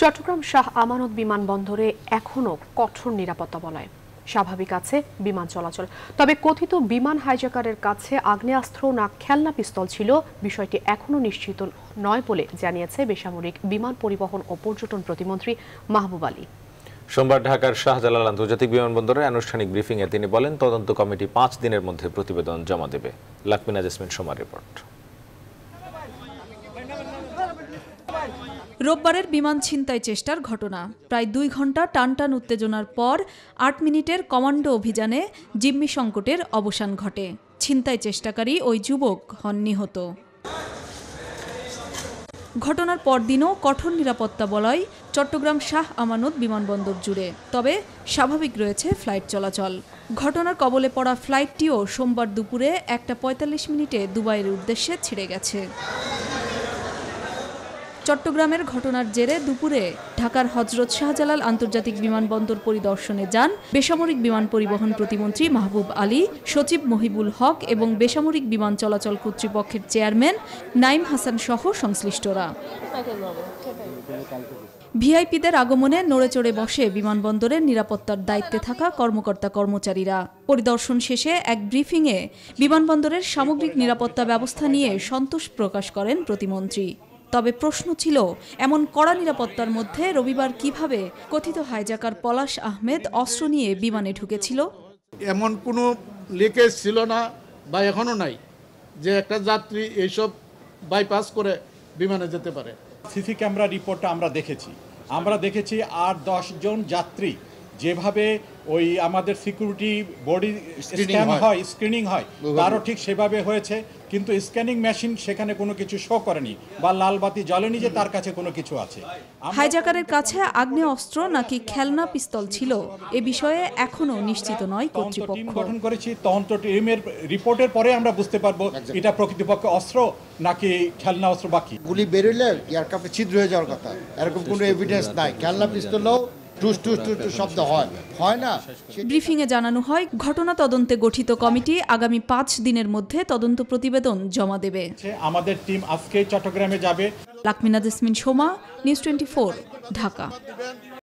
চট্টগ্রাম শাহ আমানত বিমানবন্দরে এখনও কঠোর নিরাপত্তা বলয়। স্বাভাবিক আছে বিমান চলাচল। তবে কথিত বিমান হাইজাকারের কাছে আগ্নেয়াস্ত্র না খেলনা পিস্তল ছিল, বিষয়টি এখনও নিশ্চিত নয় বলে জানিয়েছে বেসামরিক বিমান পরিবহন ও পর্যটন প্রতিমন্ত্রী মাহবুব আলী। সোমবার ঢাকার শাহজালাল আন্তর্জাতিক বিমানবন্দরে আনুষ্ঠানিক ব্রিফিংয়ে তিনি বলেন, তদন্ত কমিটি পাঁচ দিনের মধ্যে প্রতিবেদন জমা দেবে। লাকমিনা জেসমিন সোমার রিপোর্ট। রোববারের বিমান ছিনতাই চেষ্টার ঘটনা। প্রায় দুই ঘণ্টা টানটান উত্তেজনার পর আট মিনিটের কমান্ডো অভিযানে জিম্মি সংকটের অবসান ঘটে। ছিনতাই চেষ্টাকারী ওই যুবক হন নিহত। ঘটনার পরদিনও কঠোর নিরাপত্তা বলয় চট্টগ্রাম শাহ আমানত বিমানবন্দর জুড়ে। তবে স্বাভাবিক রয়েছে ফ্লাইট চলাচল। ঘটনার কবলে পড়া ফ্লাইটটিও সোমবার দুপুরে একটা পঁয়তাল্লিশ মিনিটে দুবাইয়ের উদ্দেশ্যে ছিঁড়ে গেছে। চট্টগ্রামের ঘটনার জেরে দুপুরে ঢাকার হজরত শাহজালাল আন্তর্জাতিক বিমানবন্দর পরিদর্শনে যান বেসামরিক বিমান পরিবহন প্রতিমন্ত্রী মাহবুব আলী, সচিব মহিবুল হক এবং বেসামরিক বিমান চলাচল কর্তৃপক্ষের চেয়ারম্যান নাইম হাসান সহ সংশ্লিষ্টরা। ভিআইপিদের আগমনে নড়ে চড়ে বসে বিমানবন্দরের নিরাপত্তার দায়িত্বে থাকা কর্মকর্তা কর্মচারীরা। পরিদর্শন শেষে এক ব্রিফিংয়ে বিমানবন্দরের সামগ্রিক নিরাপত্তা ব্যবস্থা নিয়ে সন্তোষ প্রকাশ করেন প্রতিমন্ত্রী। তবে প্রশ্ন ছিল এমন কড়া নিরাপত্তার মধ্যে রবিবার কীভাবে কথিত হাইজাকার পলাশ আহমেদ অস্ত্র নিয়ে বিমানে ঢুকেছিল? এমন কোনো লিকেজ ছিল না বা এখনও নাই যে একটা যাত্রী এইসব বাইপাস করে বিমানে যেতে পারে। সিসি ক্যামেরা রিপোর্টটা আমরা দেখেছি। আমরা দেখেছি আর জন যাত্রী যেভাবে ওই আমাদের সিকিউরিটি বডি স্ক্যান হয়। স্ক্রিনিং হয় তারও ঠিক সেভাবে হয়েছে কিন্তু স্ক্যানিং মেশিন সেখানে কোনো কিছু শো করেনি বা লাল বাতি জ্বলেনি যে তার কাছে কোনো কিছু আছে। হাইজাকারের কাছে আগ্নেয় অস্ত্র নাকি খেলনা পিস্তল ছিল এ বিষয়ে এখনও নিশ্চিত নয় তদন্ত টিম কর্তৃপক্ষ। গঠন করেছি তদন্ত টিমের রিপোর্টের পরে আমরা বুঝতে পারব এটা প্রকৃতপক্ষে অস্ত্র নাকি খেলনা অস্ত্র বাকি। গুলি বেরোলে এয়ারক্রাফ্টে ছিদ্র হয়ে যাওয়ার কথা। এরকম কোনো এভিডেন্স নাই। খেলনা পিস্তলেও টুস টুস টুস টুস শব্দ হয়। হয় না? ব্রিফিংয়ে জানানো হয় ঘটনা তদন্তে গঠিত কমিটি আগামী পাঁচ দিনের মধ্যে তদন্ত প্রতিবেদন জমা দেবে। আমাদের টিম আজকে চট্টগ্রামে যাবে। Lakmina Jesmin Soma news twenty Dhaka.